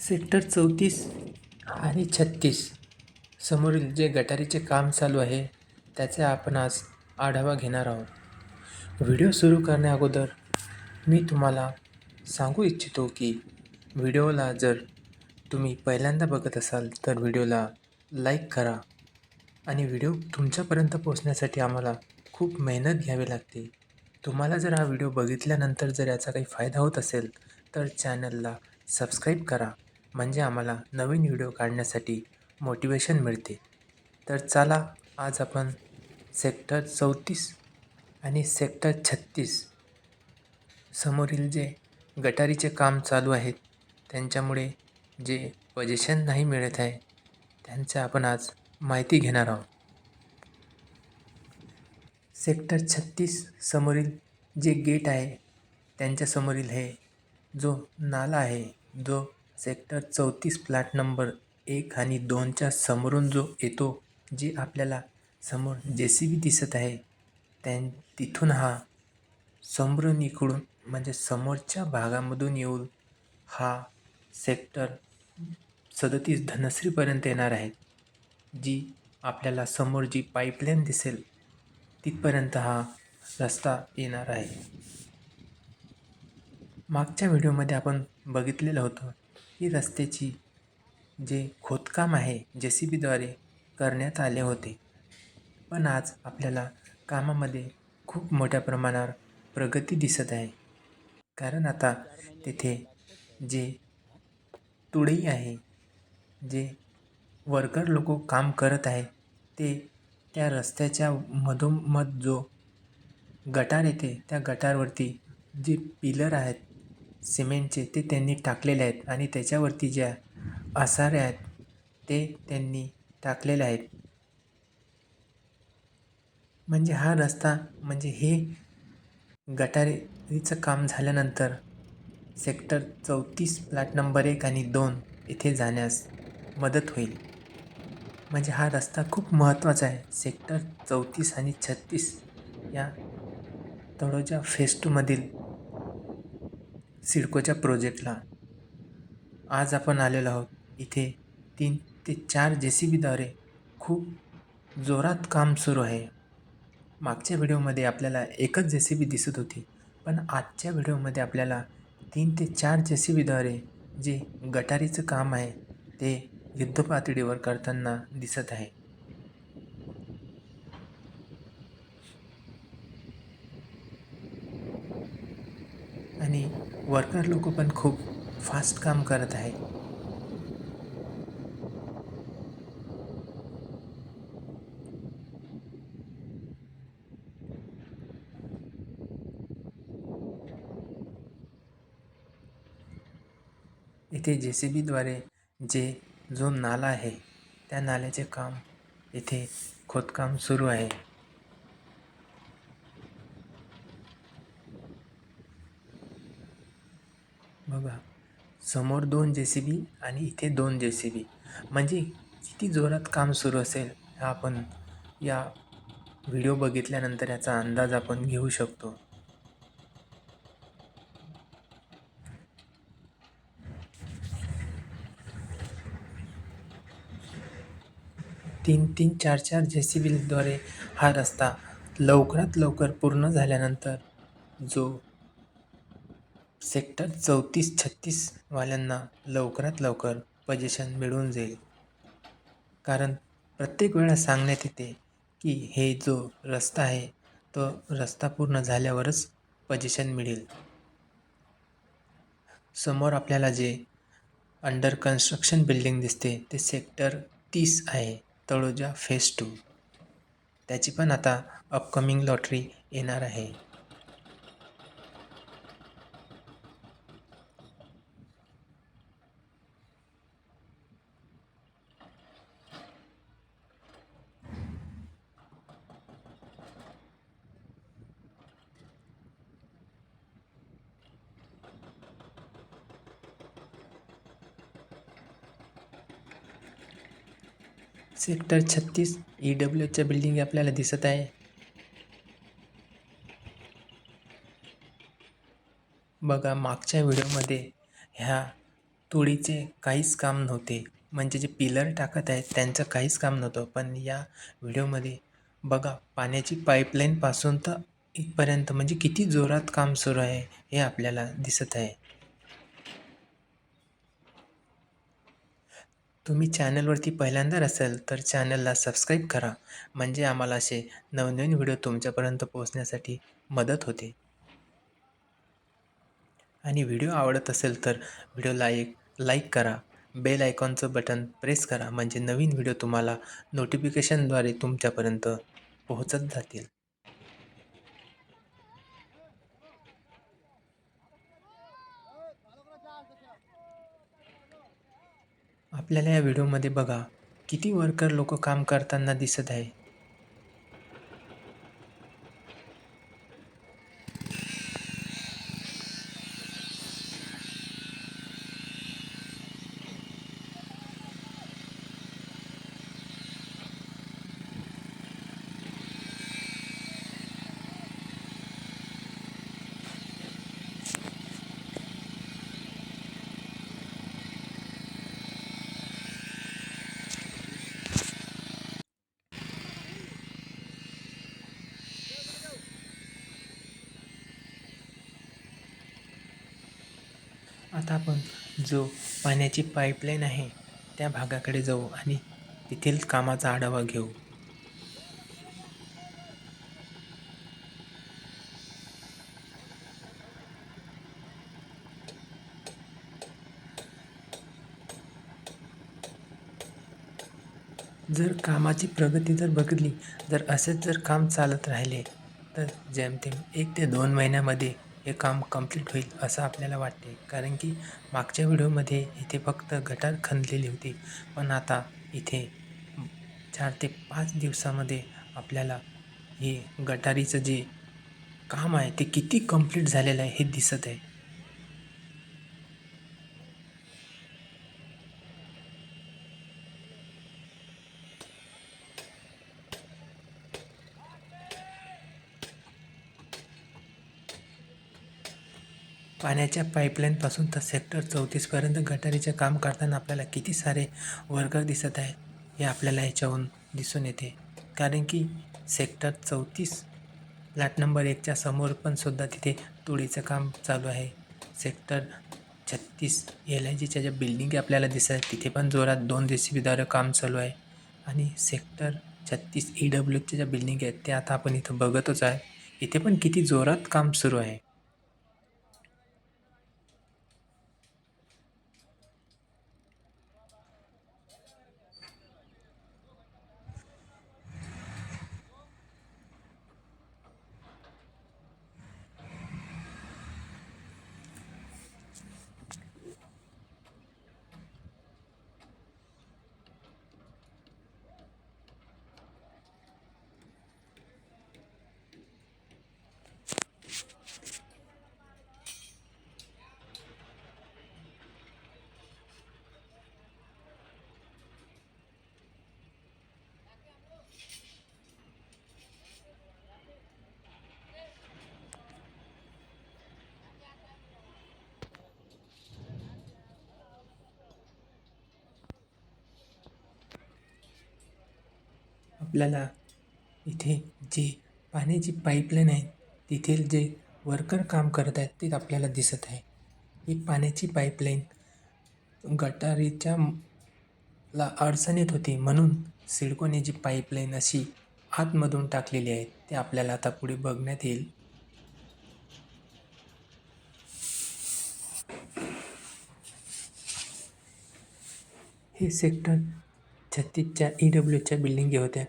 Sector चौतीस आणि छत्तीस. समोरील जे गटारीचे काम चालू आहे त्याचा आपण आज आढावा घेणार आहोत. व्हिडिओ सुरू करण्याअगोदर मी तुम्हाला सांगू इच्छितो की व्हिडिओला जर तुम्ही पहिल्यांदा बघत असाल तर व्हिडिओला लाईक करा आणि व्हिडिओ तुमच्यापर्यंत पोहोचण्यासाठी आम्हाला खूप मेहनत घ्यावी लागते. तुम्हाला जर हा व्हिडिओ बघितल्यानंतर जर याचा काही फायदा होत असेल तर चॅनलला सबस्क्राईब करा. म्हणजे आम्हाला नवीन व्हिडिओ काढण्यासाठी मोटिवेशन मिळते. तर चला आज आपण सेक्टर चौतीस आणि सेक्टर छत्तीस समोरील जे गटारीचे काम चालू आहेत त्यांच्यामुळे जे पजेशन नाही मिळत आहे त्यांचं आपण आज माहिती घेणार आहोत. सेक्टर छत्तीस समोरील जे गेट आहे त्यांच्यासमोरील हे जो नाला आहे जो सेक्टर चौतीस प्लॅट नंबर एक आणि दोनच्या समोरून जो येतो जी आपल्याला समोर जे सी बी दिसत आहे त्यां तिथून हा समोरून इकडून म्हणजे समोरच्या भागामधून येऊन हा सेक्टर सदतीस धनश्रीपर्यंत येणार आहे. जी आपल्याला समोर जी पाईपलाईन दिसेल तिथपर्यंत हा रस्ता येणार आहे. मागच्या व्हिडिओमध्ये आपण बघितलेलं होतं ही रस्त्याची जे खोदकाम आहे जे सी बीद्वारे करण्यात आले होते. पण आज आपल्याला कामामध्ये खूप मोठ्या प्रमाणावर प्रगती दिसत आहे. कारण आता तेथे जे तुळई आहे जे वर्कर लोक काम करत आहे ते त्या रस्त्याच्या मधोमध जो गटार येते त्या गटारवरती जे पिलर आहेत सिमेंटचे ते त्यांनी टाकलेले आहेत आणि त्याच्यावरती ज्या आसाऱ्या आहेत ते त्यांनी टाकलेले आहेत. म्हणजे हा रस्ता म्हणजे हे गटारीचं काम झाल्यानंतर सेक्टर चौतीस प्लॅट नंबर एक आणि दोन इथे जाण्यास मदत होईल. म्हणजे हा रस्ता खूप महत्त्वाचा आहे. सेक्टर चौतीस आणि छत्तीस या तळोजा फेस्टूमधील टूमधील सिडकोच्या प्रोजेक्टला. आज आपण आलेलो आहोत इथे तीन ते चार जे सी बीद्वारे खूप जोरात काम सुरू आहे. मागच्या व्हिडिओमध्ये आपल्याला एकच जे सी बी दिसत होती पण आजच्या व्हिडिओमध्ये आपल्याला तीन ते चार जे सी बीद्वारे जे गटारीचं काम आहे ते युद्धपातळीवर करताना दिसत आहे. आणि वर्कर पण खूप फास्ट काम करत आहे इथे जे सी बीद्वारे जे जो नाला आहे त्या नाल्याचे काम इथे खोदकाम सुरू आहे. समोर दोन जे सी बी आणि इथे दोन जे सी बी म्हणजे किती जोरात काम सुरू असेल हा आपण या व्हिडिओ बघितल्यानंतर याचा अंदाज आपण घेऊ शकतो. तीन तीन चार चार जे सी बीद्वारे हा रस्ता लवकरात लवकर पूर्ण झाल्यानंतर जो सेक्टर चौतीस छत्तीसवाल्यांना लवकरात लवकर पजेशन मिळून जाईल. कारण प्रत्येक वेळा सांगण्यात येते की हे जो रस्ता आहे तो रस्ता पूर्ण झाल्यावरच पजेशन मिळेल. समोर आपल्याला जे अंडर कन्स्ट्रक्शन बिल्डिंग दिसते ते सेक्टर तीस आहे तळोजा फेस टू त्याची पण आता अपकमिंग लॉटरी येणार आहे. सेक्टर छत्तीस ई डब्ल्यू एचच्या बिल्डिंग आपल्याला दिसत आहे. बघा मागच्या व्हिडिओमध्ये ह्या तुळीचे काहीच काम नव्हते. म्हणजे जे पिलर टाकत आहेत त्यांचं काहीच काम नव्हतं. पण या व्हिडिओमध्ये बघा पाण्याची पाईपलाईनपासून तर इथपर्यंत म्हणजे किती जोरात काम सुरू आहे हे आपल्याला दिसत आहे. तुम्ही चॅनलवरती पहिल्यांदा असेल तर चॅनलला सबस्क्राईब करा. म्हणजे आम्हाला असे नवनवीन व्हिडिओ तुमच्यापर्यंत पोहोचण्यासाठी मदत होते. आणि व्हिडिओ आवडत असेल तर व्हिडिओला एक लाईक करा. बेल आयकॉनचं बटन प्रेस करा. म्हणजे नवीन व्हिडिओ तुम्हाला नोटिफिकेशनद्वारे तुमच्यापर्यंत पोहोचत जातील. आपल्याला या व्हिडिओमध्ये बघा किती वर्कर लोक काम करताना दिसत आहे. आता आपण जो पाण्याची पाईपलाईन आहे त्या भागाकडे जाऊ आणि तेथील कामाचा आढावा घेऊ. जर कामाची प्रगती जर बघितली जर असेच जर काम चालत राहिले तर जेमतेम एक ते दोन महिन्यामध्ये हे काम कंप्लीट होईल असं आपल्याला वाटते. कारण की मागच्या व्हिडिओमध्ये इथे फक्त गटार खणलेली होती. पण आता इथे चार ते पाच दिवसामध्ये आपल्याला हे गटारीचं जे काम आहे ते किती कंप्लीट झालेलं आहे हे दिसत आहे. पाण्याच्या पाईपलाईनपासून तर सेक्टर चौतीसपर्यंत गटारीचे काम करताना आपल्याला किती सारे वर्कर दिसत आहे हे आपल्याला ह्याच्याहून दिसून येते. कारण की सेक्टर चौतीस फ्लॅट नंबर एकच्या समोर पण सुद्धा तिथे तुळीचं काम चालू आहे. सेक्टर छत्तीस एल आय जीच्या ज्या बिल्डिंग आपल्याला दिसत आहेत तिथे पण जोरात दोन दिवसीद्वारे काम चालू आहे. आणि सेक्टर छत्तीस ई डब्ल्यूच्या ज्या बिल्डिंग आहेत त्या आता आपण इथं बघतच आहे. इथे पण किती जोरात काम सुरू आहे. आपल्याला इथे जी पाण्याची पाईपलाईन आहे तेथील जे वर्कर काम करत आहेत ते आपल्याला दिसत आहे. ही पाण्याची पाईपलाईन गटारीच्या ला अडचण येत होती म्हणून सिडकोने जी पाईपलाईन अशी आतमधून टाकलेली आहे ते आपल्याला आता पुढे बघण्यात येईल. हे सेक्टर छत्तीसच्या ई डब्ल्यूच्या बिल्डिंगी होत्या.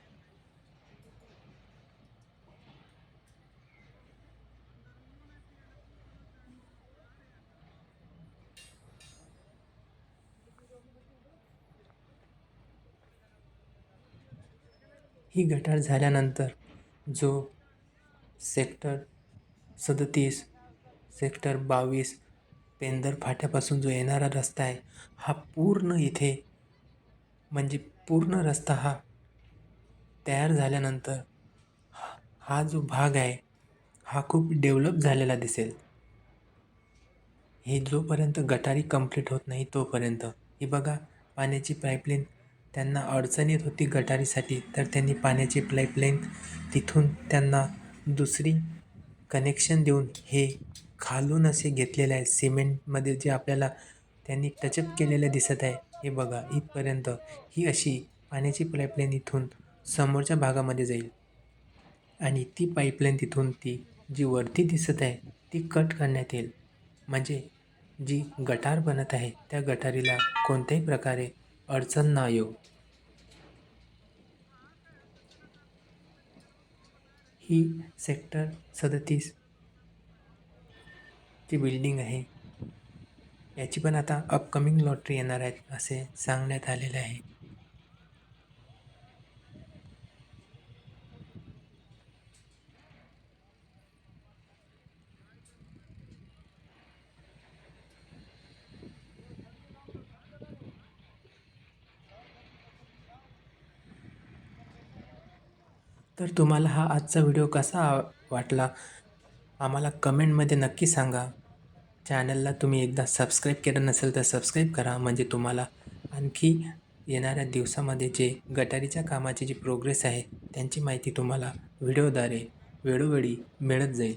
ही गटार झाल्यानंतर जो सेक्टर सदतीस सेक्टर बावीस पेंदर फाट्यापासून जो येणारा रस्ता आहे हा पूर्ण इथे म्हणजे पूर्ण रस्ता हा तयार झाल्यानंतर हा जो भाग आहे हा खूप डेव्हलप झालेला दिसेल. हे जोपर्यंत गटारी कंप्लीट होत नाही तोपर्यंत. ही बघा पाण्याची पाईपलाईन त्यांना अडचण येत होती गटारीसाठी तर त्यांनी पाण्याची पाईपलाईन तिथून त्यांना दुसरी कनेक्शन देऊन हे खालून असे घेतलेले आहे. सिमेंटमध्ये जे आपल्याला त्यांनी टचअप केलेलं दिसत आहे हे बघा इथपर्यंत ही अशी पाण्याची पाईपलाईन इथून समोरच्या भागामध्ये जाईल. आणि ती पाईपलाईन तिथून ती जी वरती दिसत आहे ती कट करण्यात येईल. म्हणजे जी गटार बनत आहे त्या गटारीला कोणत्याही प्रकारे अडचण ना येऊ हो. ही सेक्टर सदतीस. ची बिल्डिंग आहे. याची पण आता अपकमिंग लॉटरी येणार आहेत असे सांगण्यात आलेले आहे. तर तुम्हाला हा आजचा व्हिडिओ कसा वाटला? आम्हाला कमेंटमध्ये नक्की सांगा. चॅनलला तुम्ही एकदा सबस्क्राईब केलं नसेल तर सबस्क्राईब करा. म्हणजे तुम्हाला आणखी येणाऱ्या दिवसामध्ये जे गटारीच्या कामाची जी प्रोग्रेस आहे त्यांची माहिती तुम्हाला व्हिडिओद्वारे वेळोवेळी मिळत जाईल.